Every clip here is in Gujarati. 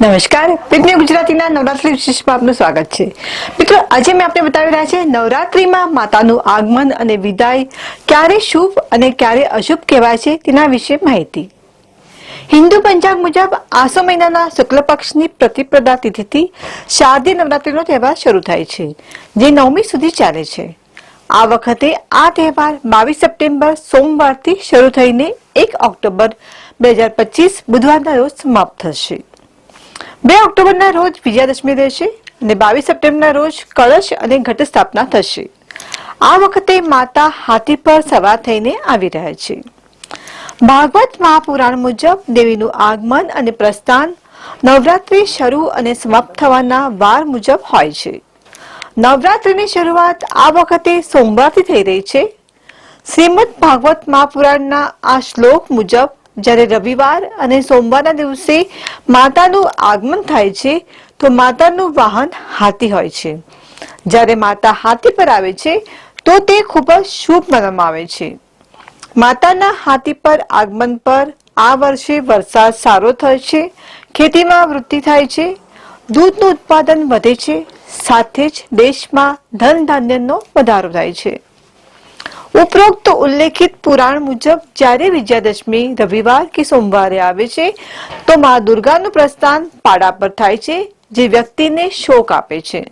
નમસ્કાર. વિઘ્ન ગુજરાતીના નવરાત્રી વિશેષમાં આપનું સ્વાગત છે. મિત્રો, આજે મેં આપને બતાવી રહ્યા છે નવરાત્રીમાં માતાનું આગમન અને વિદાય ક્યારે શુભ અને ક્યારે અશુભ કહેવાય છે તેના વિશે માહિતી. હિન્દુ પંચાંગ મુજબ આસો મહિનાના શુક્લ પક્ષની પ્રતિપ્રદા તિથિથી શારદીય નવરાત્રીનો તહેવાર શરૂ થાય છે, જે નવમી સુધી ચાલે છે. આ વખતે આ તહેવાર બાવીસ સપ્ટેમ્બર સોમવારથી શરૂ થઈને એક ઓક્ટોબર બે હજાર પચીસ બુધવારના રોજ સમાપ્ત થશે. બે ઓક્ટોબરના રોજ વિજયાદશમી રહેશે અને બાવીસ સપ્ટેમ્બરના રોજ કળશ અને ઘટ સ્થાપના થશે. આ વખતે માતા હાથી પર સવાર થઈને આવી રહ્યા છે. ભાગવત મહાપુરાણ મુજબ દેવીનું આગમન અને પ્રસ્થાન નવરાત્રી શરૂ અને સમાપ્ત થવાના વાર મુજબ હોય છે. નવરાત્રીની શરૂઆત આ વખતે સોમવારથી થઈ રહી છે. શ્રીમદ ભાગવત મહાપુરાણના આ શ્લોક મુજબ જ્યારે રવિવાર અને સોમવારના દિવસે માતાનું આગમન થાય છે, તો માતાનું વાહન હાથી હોય છે. જ્યારે માતા હાથી પર આવે છે, તો તે ખૂબ જ શુભ માનવામાં આવે છે. માતાના હાથી પર આગમન પર આ વર્ષે વરસાદ સારો થયો છે, ખેતીમાં વૃદ્ધિ થાય છે, દૂધનું ઉત્પાદન વધે છે, સાથે જ દેશમાં ધન ધાન્યનો વધારો થાય છે. ઉપરોક્ત ઉલ્લેખિત પુરાણ મુજબ, જ્યારે વિજયાદશમી રવિવાર કે સોમવારે આવે છે, તો મા દુર્ગાનું પ્રસ્થાન પાડા પર થાય છે, જે વ્યક્તિને શોક આપે છે.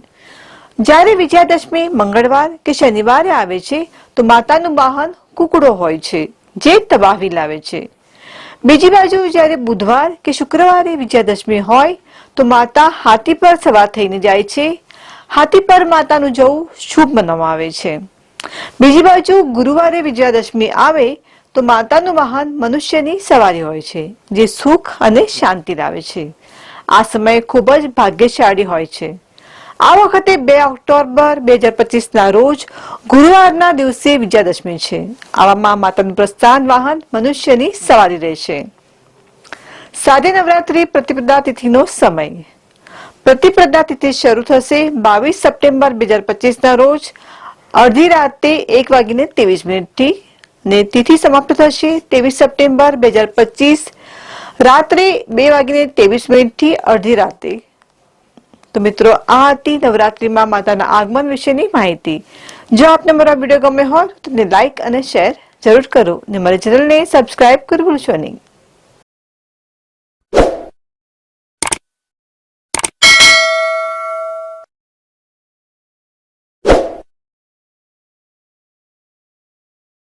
જ્યારે વિજયાદશમી મંગળવાર કે શનિવારે આવે છે, તો માતાનું વાહન કુકડો હોય છે, જે તબાહી લાવે છે. બીજી બાજુ, જ્યારે બુધવાર કે શુક્રવારે વિજયાદશમી હોય, તો માતા હાથી પર સવાર થઈને જાય છે. હાથી પર માતાનું જવું શુભ માનવામાં આવે છે. બીજી બાજુ ગુરુવારે વિજયાદશમી આવે તો માતાનું વાહન મનુષ્યની સવારી હોય છે, જે સુખ અને શાંતિ લાવે છે. આ સમય ખૂબ જ ભાગ્યશાળી હોય છે. આ વખતે બે ઓક્ટોબર બે હજાર પચીસ ના રોજ ગુરુવારના દિવસે વિજયાદશમી છે. આવામાં માતાનું પ્રસ્થાન વાહન મનુષ્યની સવારી રહેશે સાદી નવરાત્રી પ્રતિપદા તિથિનો સમય. પ્રતિપદા તિથિ શરૂ થશે બાવીસ સપ્ટેમ્બર બે હજાર પચીસ ના રોજ અડધી રાતે એક વાગીને ત્રેવીસ મિનિટથી ને તિથિ સમાપ્ત થશે. ત્રેવીસ સપ્ટેમ્બર બે હજાર પચીસ રાત્રે બે વાગીને ત્રેવીસ મિનિટથી અડધી રાતે. તો મિત્રો, આ હતી નવરાત્રિમાં માતાના આગમન વિશેની માહિતી. જો આપને મારો વીડિયો ગમે હોય તો લાઈક અને શેર જરૂર કરો ને મારી ચેનલને સબસ્ક્રાઇબ કરવું ભૂલશો નહીં.